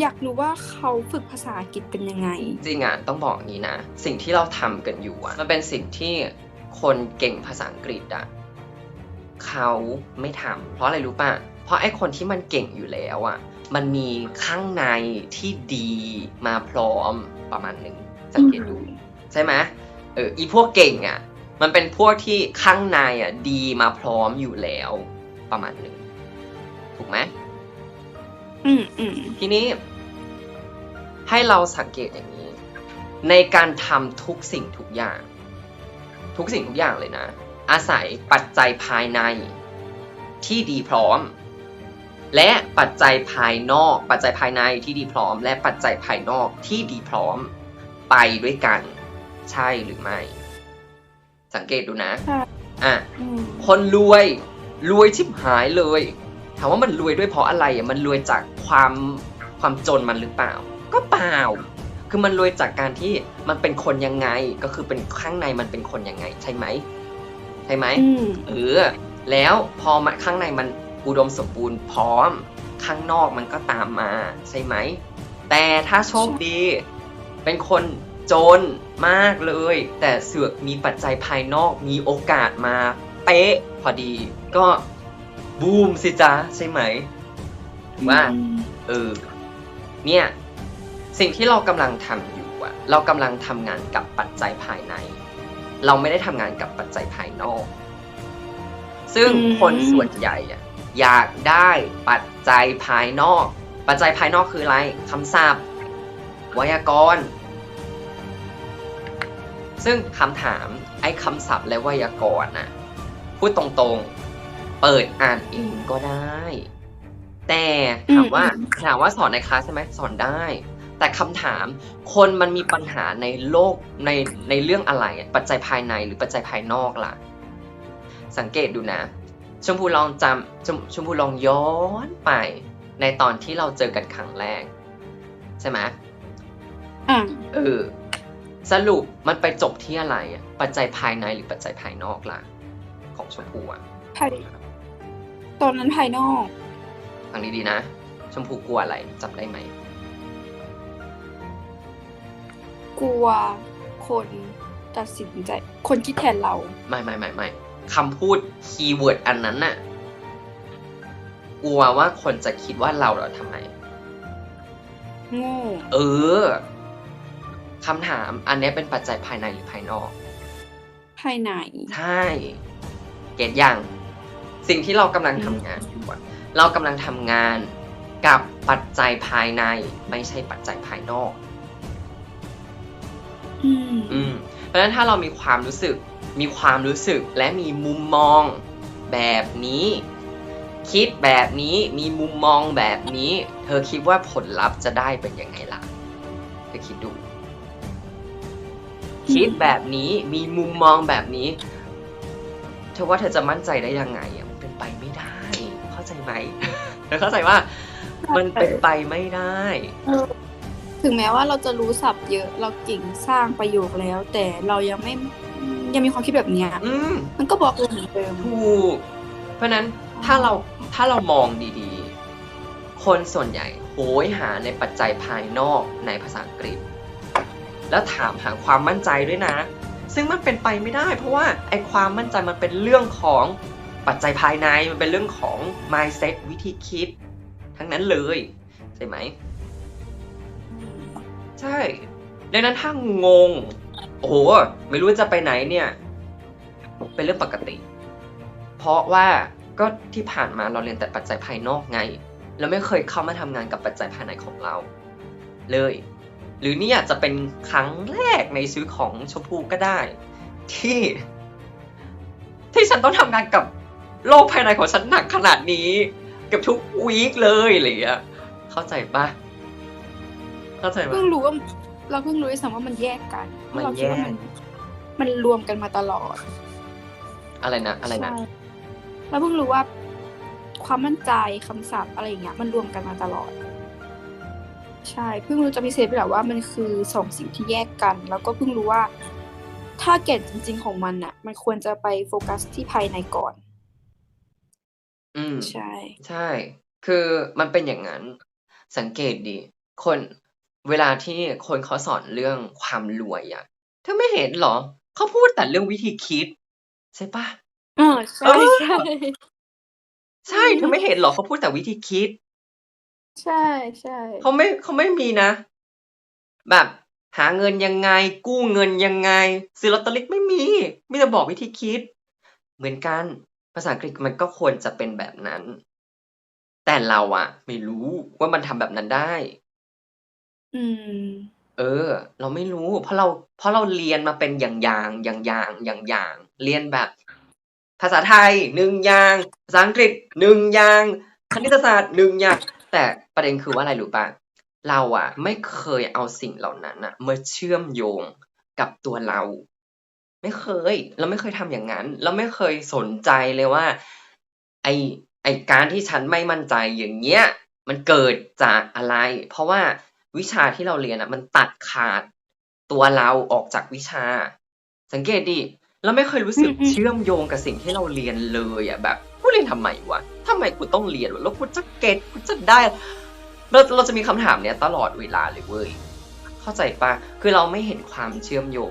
อยากรู้ว่าเขาฝึกภาษาอังกฤษกันยังไง จริงอะต้องบอกอย่างนี้นะ สิ่งที่เราทำกันอยู่อะมันเป็นสิ่งที่คนเก่งภาษาอังกฤษอะเขาไม่ทำเพราะอะไรรู้ป่ะ เพราะไอ้คนที่มันเก่งอยู่แล้วอะมันมีข้างในที่ดีมาพร้อมประมาณหนึ่งสังเกตดูใช่ไหมเอออีพวกเก่งอะมันเป็นพวกที่ข้างในอะดีมาพร้อมอยู่แล้วประมาณหนึ่งถูกไหมอืมอืมทีนี้ ให้เราสังเกตอย่างนี้ ในการทำทุกสิ่งทุกอย่าง ทุกสิ่งทุกอย่างเลยนะ อาศัยปัจจัยภายในที่ดีพร้อม และปัจจัยภายนอก ปัจจัยภายในที่ดีพร้อม และปัจจัยภายนอกที่ดีพร้อม ไปด้วยกัน ใช่หรือไม่ สังเกตดูนะค่ะอะอืมคนรวยรวยชิบหายเลยถามว่ามันรวยด้วยเพราะอะไรอะมันรวยจากความความจนมันหรือเปล่า ก็เปล่า คือมันรวยจากการที่มันเป็นคนยังไง ก็คือเป็นข้างในมันเป็นคนยังไง ใช่ไหมใช่ไหมอืมเออแล้วพอมาข้างในมันอุดมสมบูรณ์พร้อม ข้างนอกมันก็ตามมาใช่ไหม แต่ถ้าโชคดี เป็นคนจนมากเลย แต่เสือกมีปัจจัยภายนอกมีโอกาสมาเป๊ะพอดีก็บูมสิจ๊ะใช่ไหมถูกว่าอืมเออเนี่ย สิ่งที่เรากำลังทำอยู่อะเรากำลังทำงานกับปัจจัยภายใน เราไม่ได้ทำงานกับปัจจัยภายนอก ซึ่งคนส่วนใหญ่อะอยากได้ปัจจัยภายนอก ปัจจัยภายนอกคืออะไรคำศัพท์ไวยากรณ์ ซึ่งคำถามไอ้คำศัพท์และไวยากรณ์น่ะพูดตรงๆ เปิดอ่านเองก็ได้ แต่ถามว่าถามว่าสอนในคลาสใช่ไหมสอนได้ แต่คำถามคนมันมีปัญหาในโลกในในเรื่องอะไรอะปัจจัยภายในหรือปัจจัยภายนอกล่ะ สังเกตดูนะ ชมพูลองจำชมชมพูลองย้อนไปในตอนที่เราเจอกันครั้งแรก ใช่ไหมอะเออสรุปมันไปจบที่อะไรอะปัจจัยภายในหรือปัจจัยภายนอกล่ะ ของชมพูอะภายตอนนั้นภายนอกฟังดีๆนะ ชมพูกลัวอะไรจำได้ไหม กลัวคนตัดสินใจ คนคิดแทนเรา ไม่ไม่ไม่ไม่คำพูดคีย์เวิร์ดอันนั้นน่ะกลัวว่าคนจะคิดว่าเราเหรอทำไม โง่ เออคำถามอันเนี้ยเป็นปัจจัยภายในหรือภายนอก ภายใน ใช่ เก็ตยัง สิ่งที่เรากำลังทำงานอยู่อะเรากำลังทำงานกับปัจจัยภายในไม่ใช่ปัจจัยภายนอกอืม อืมเพราะฉะนั้นถ้าเรามีความรู้สึก มีความรู้สึกและมีมุมมองแบบนี้ คิดแบบนี้มีมุมมองแบบนี้ เธอคิดว่าผลลัพธ์จะได้เป็นยังไงล่ะเธอคิดดู คิดแบบนี้มีมุมมองแบบนี้ เธอว่าเธอจะมั่นใจได้ยังไงอะมันเป็นไปไม่ได้ เข้าใจไหมเธอเข้าใจว่า มันเป็นไปไม่ได้ ถึงแม้ว่าเราจะรู้ศัพท์เยอะเราเก่งสร้างประโยคแล้ว แต่เรายังไม่ยังมีความคิดแบบเนี้ยอืมมันก็บอกเราเหมือนเดิมถูกเพราะฉะนั้นถ้าเราถ้าเรามองดีๆ คนส่วนใหญ่โหยหาในปัจจัยภายนอกในภาษาอังกฤษ แล้วถามหาความมั่นใจด้วยนะ ซึ่งมันเป็นไปไม่ได้ เพราะว่าไอความมั่นใจมันเป็นเรื่องของปัจจัยภายในมันเป็นเรื่องของ mindset วิธีคิด ทั้งนั้นเลยใช่ไหม ใช่ดังนั้นถ้างง โอ้โห ไม่รู้จะไปไหนเนี่ย เป็นเรื่องปกติ เพราะว่าก็ที่ผ่านมาเราเรียนแต่ปัจจัยภายนอกไง เราไม่เคยเข้ามาทำงานกับปัจจัยภายในของเรา เลย หรือนี่อาจจะเป็นครั้งแรกในชีวิตของชมพูก็ได้ ที่ ที่ฉันต้องทำงานกับโลกภายในของฉันหนักขนาดนี้เกับทุกวีคเลยอะไรอย่างเงี้ยเข้าใจปะ เข้าใจปะเพิ่งรู้ว่าเราเพิ่งรู้ด้วยซ้ำว่ามันแยกกันมันเราคิดว่าแยกมันมันรวมกันมาตลอดอะไรนะ อะไรนะ ใช่เราเพิ่งรู้ว่าความมั่นใจคำศัพท์อะไรอย่างเงี้ยมันรวมกันมาตลอด ใช่เพิ่งรู้จะพิเศษไปแหละว่ามันคือสองสิ่งที่แยกกัน แล้วก็เพิ่งรู้ว่า ถ้าเกตจริง ๆของมันอะมันควรจะไปโฟกัสที่ภายในก่อน อืม ใช่ ใช่ คือมันเป็นอย่างนั้น สังเกตดิคน เวลาที่คนเขาสอนเรื่องความรวยอะเธอไม่เห็นเหรอ เขาพูดแต่เรื่องวิธีคิด ใช่ปะเออใช่ใช่ใช่เธอไม่เห็นเหรอเขาพูดแต่วิธีคิด ใช่ใช่เขาไม่เขาไม่มีนะ แบบหาเงินยังไง กู้เงินยังไง ซื้อลอตเตอรี่ไม่มีมีแต่บอกวิธีคิด เหมือนกันภาษาอังกฤษมันก็ควรจะเป็นแบบนั้น แต่เราอะไม่รู้ว่ามันทำแบบนั้นได้ อืม เออ เราไม่รู้ เพราะเรา เพราะเราเรียนมาเป็นอย่าง อย่าง อย่าง อย่าง อย่าง อย่าง เรียนแบบ ภาษาไทยหนึ่งอย่าง ภาษาอังกฤษหนึ่งอย่าง คณิตศาสตร์หนึ่งอย่าง แต่ประเด็นคือว่าอะไรรู้ปะเราอะไม่เคยเอาสิ่งเหล่านั้นอะมาเชื่อมโยงกับตัวเรา ไม่เคย เราไม่เคยทำอย่างนั้น เราไม่เคยสนใจเลยว่า ไอไอการที่ฉันไม่มั่นใจอย่างเงี้ย มันเกิดจากอะไร เพราะว่า วิชาที่เราเรียนอะมันตัดขาดตัวเราออกจากวิชา สังเกตดิเราไม่เคยรู้สึกอืมอืมเชื่อมโยงกับสิ่งที่เราเรียนเลยอะแบบกูเรียนทำไมวะทำไมกูต้องเรียนวะแล้วกูจะเก็ตกูจะได้เราเราจะมีคำถามเนี้ยตลอดเวลาเลยเว้ยเข้าใจปะคือเราไม่เห็นความเชื่อมโยง